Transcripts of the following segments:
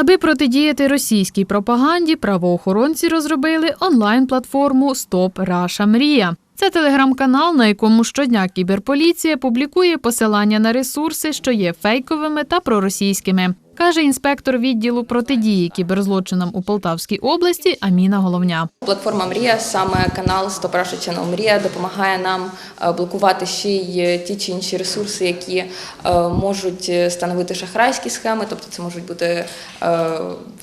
Аби протидіяти російській пропаганді, правоохоронці розробили онлайн-платформу Стоп Раша Мрія. Це телеграм-канал, на якому щодня кіберполіція публікує посилання на ресурси, що є фейковими та проросійськими, каже інспектор відділу протидії кіберзлочинам у Полтавській області Аміна Головня. Платформа Мрія, саме канал Стоп Russia Channel Мрія допомагає нам е, блокувати ще й ті чи інші ресурси, які е, можуть становити шахрайські схеми, тобто це можуть бути е,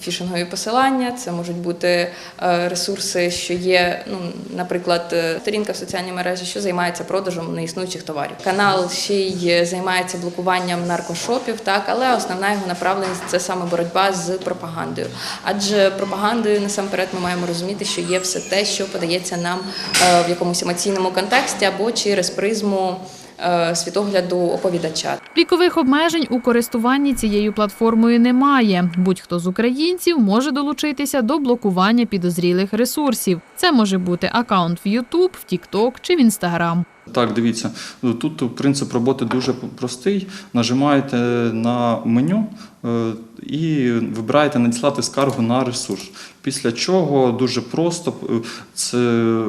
фішингові посилання, це можуть бути е, ресурси, що є, ну, наприклад, е, сторінка в соціальній мережі, що займається продажем неіснуючих товарів. Канал ще й займається блокуванням наркошопів, так, але основна його направленість це саме боротьба з пропагандою. Адже пропагандою насамперед ми маємо розуміти, що є все те, що подається нам е, в якомусь емоційному контексті або через призму е, світогляду оповідача. Вікових обмежень у користуванні цією платформою немає. Будь-хто з українців може долучитися до блокування підозрілих ресурсів. Це може бути акаунт в YouTube, в TikTok чи в Instagram. Так, дивіться, тут принцип роботи дуже простий. Нажимаєте на меню е, і вибираєте надіслати скаргу на ресурс. Після чого дуже просто е, це е,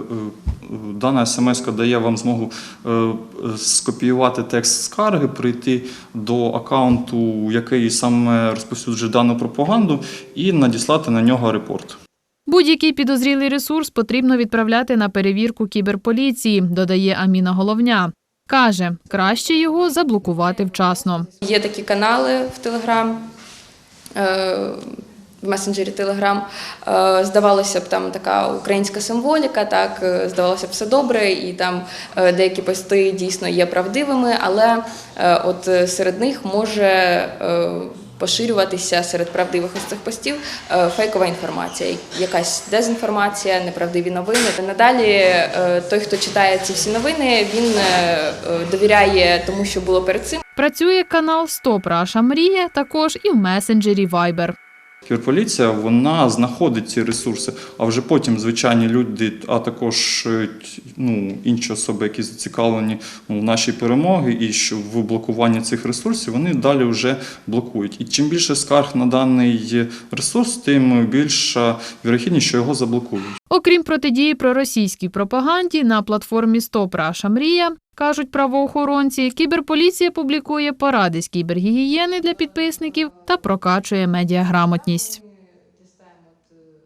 дана смс дає вам змогу е, скопіювати текст скарги, прийти до аккаунту, який саме розповсюджує дану пропаганду, і надіслати на нього репорт. Будь-який підозрілий ресурс потрібно відправляти на перевірку кіберполіції, додає Аміна Головня. Каже, краще його заблокувати вчасно. Є такі канали в Телеграм. В месенджері Телеграм здавалося б, там така українська символіка, так е, здавалося б, все добре, і там е, деякі пости дійсно є правдивими, але е, от серед них може поширюватися серед правдивих ось цих постів е, фейкова інформація, якась дезінформація, неправдиві новини. Надалі е, той, хто читає ці всі новини, він е, довіряє тому, що було перед цим. Працює канал Стоп Раша Мрія також і в месенджері Viber. Кіберполіція вона знаходить ці ресурси, а вже потім звичайні люди, а також е, ну, інші особи, які зацікавлені ну, в нашій перемоги і що в блокуванні цих ресурсів, вони далі вже блокують. І чим більше скарг на даний ресурс, тим більша вірогідність, що його заблокують. Окрім протидії проросійській пропаганді, на платформі Стоп Раша Мрія кажуть правоохоронці, кіберполіція публікує поради з кібергігієни для підписників та прокачує медіаграмотність.